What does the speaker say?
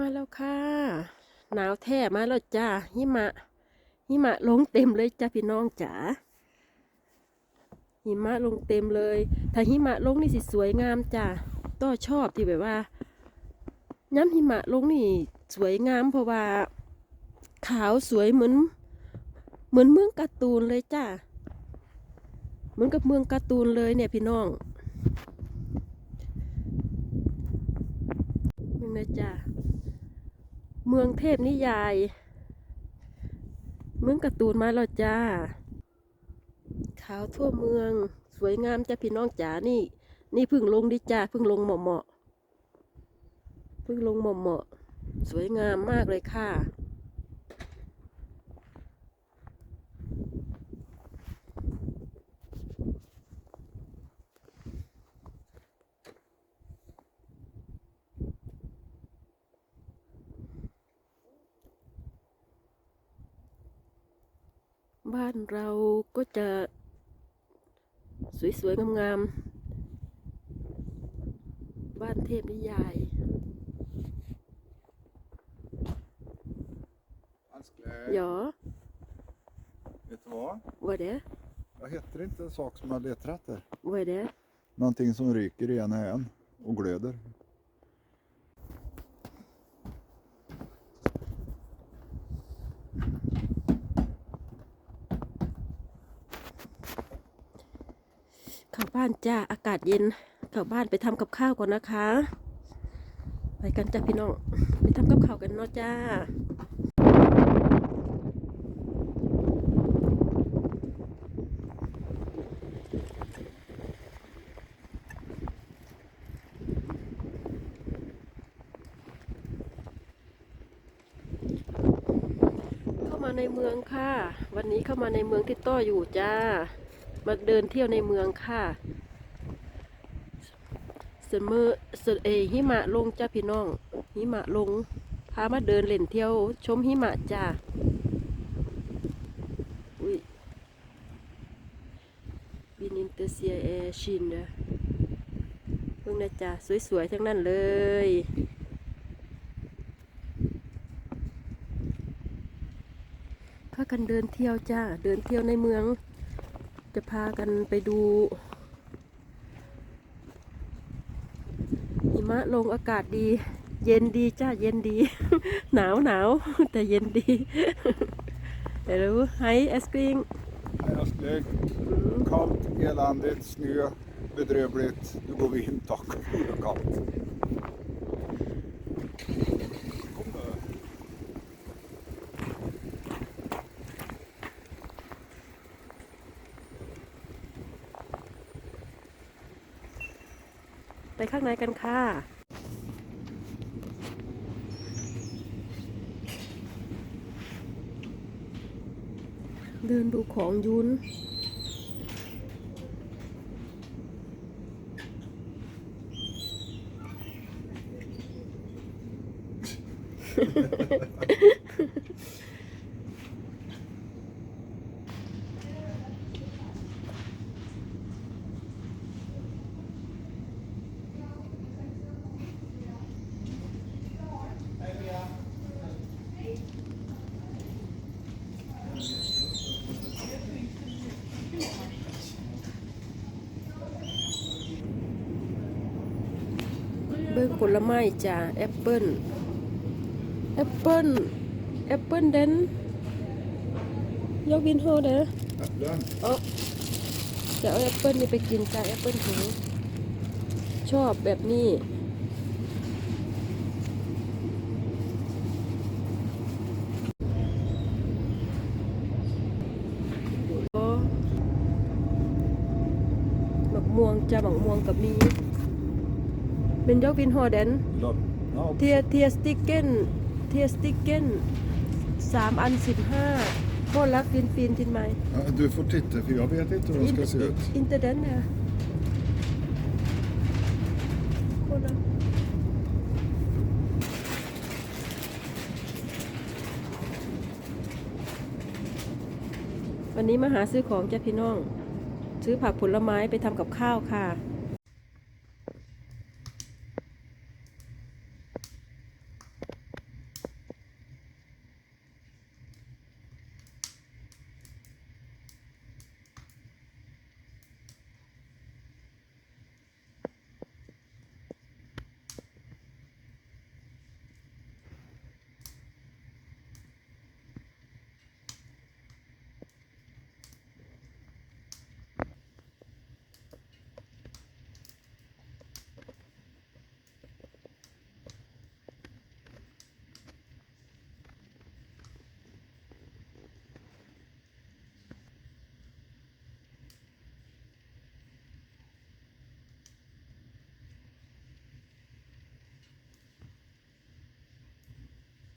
มาแล้วค่ะ หนาวแท้มาแล้วจ้าหิมะหิมะลงเต็มเลยจ้าพี่น้องจ๋าหิมะลงเต็มเลย ถ้าหิมะลงนี่สิสวยงามจ้าต้อชอบที่แบบว่าย้ำหิมะลงนี่สวยงามเพราะว่า ขาวสวยเหมือน เหมือนเมืองการ์ตูนเลยจ้าเหมือนกับเมืองการ์ตูนเลยเนี่ยพี่น้องนี่นะจ้า เมืองเทพนิยาย เมืองการ์ตูนมาแล้วจ้า ขาวทั่วเมืองสวยงามจ้าพี่น้องจ๋านี่ นี่พึ่งลงดิจ้าพึ่งลงเหมาะเหมาะพึ่งลงเหมาะเหมาะสวยงามมากเลยค่ะ บ้านเราก็จะสวยๆงามๆบ้านเทพนิยาย Älskling, หยอ vet du vad? ว่าเด้ Vad heter inte en sak som man letar efter? ว่าเด้ Någonting som ryker i ena än och glöder. เข้าบ้านจ้าอากาศเย็นเข้าบ้านไปทำกับข้าวก่อนนะคะ ไปกันจ้าพี่น้องไปทำกับข้าวกันเนาะจ้าเข้ามาในเมืองค่ะ วันนี้เข้ามาในเมืองที่ต้ออยู่จ้า มาเดินเที่ยวในเมืองค่ะเสมอเสเอหิมะลงจ้าพี่น้อง หิมะลง พามาเดินเล่นเที่ยว ชมหิมะจ้าอุ้ยบินอินเตอร์เซียแอร์ชินเด้อเพิ่งนะจ้าสวยๆ ทั้งนั้นเลยพากันเดินเที่ยวจ้า เดินเที่ยวในเมือง จะพากันไปดูหิมะลงอากาศดี เย็นดีจ้าเย็นดี หนาวหนาวแต่เย็นดีเดี๋ยวรู้ไฮไอศกรีม Hej älskling. Kallt, eländigt, snö, bedrövligt. Nu går vi in tack och kallt. ไปข้างในกันค่ะ เดินดูของยุน เบิ่งผลไม้จ้าแอปเปิ้ลแอปเปิ้ลแอปเปิ้ลเดนยกวินโฮเด้อ Äpplen. เออจะเอาแอปเปิ้ลนี่ไปกินจ้าแอปเปิ้ลถุงชอบแบบนี้โอ้หมักม่วงจ้าหมักม่วงกับมีเป็น ยกวินโฮเดน Lopp. Ja, เทียเทียสติกเก้นเทียสติกเก้นสามอันสิบห้าโคตรรักฟินฟินทินไหม Ja, Du får titta för jag vet inte hur de ska se ut. อินเตอร์เดนเนี่ยโคตรรักวันนี้มาหาซื้อของจ้ะพี่น้อง ซื้อผักผลไม้ไปทำกับข้าวค่ะ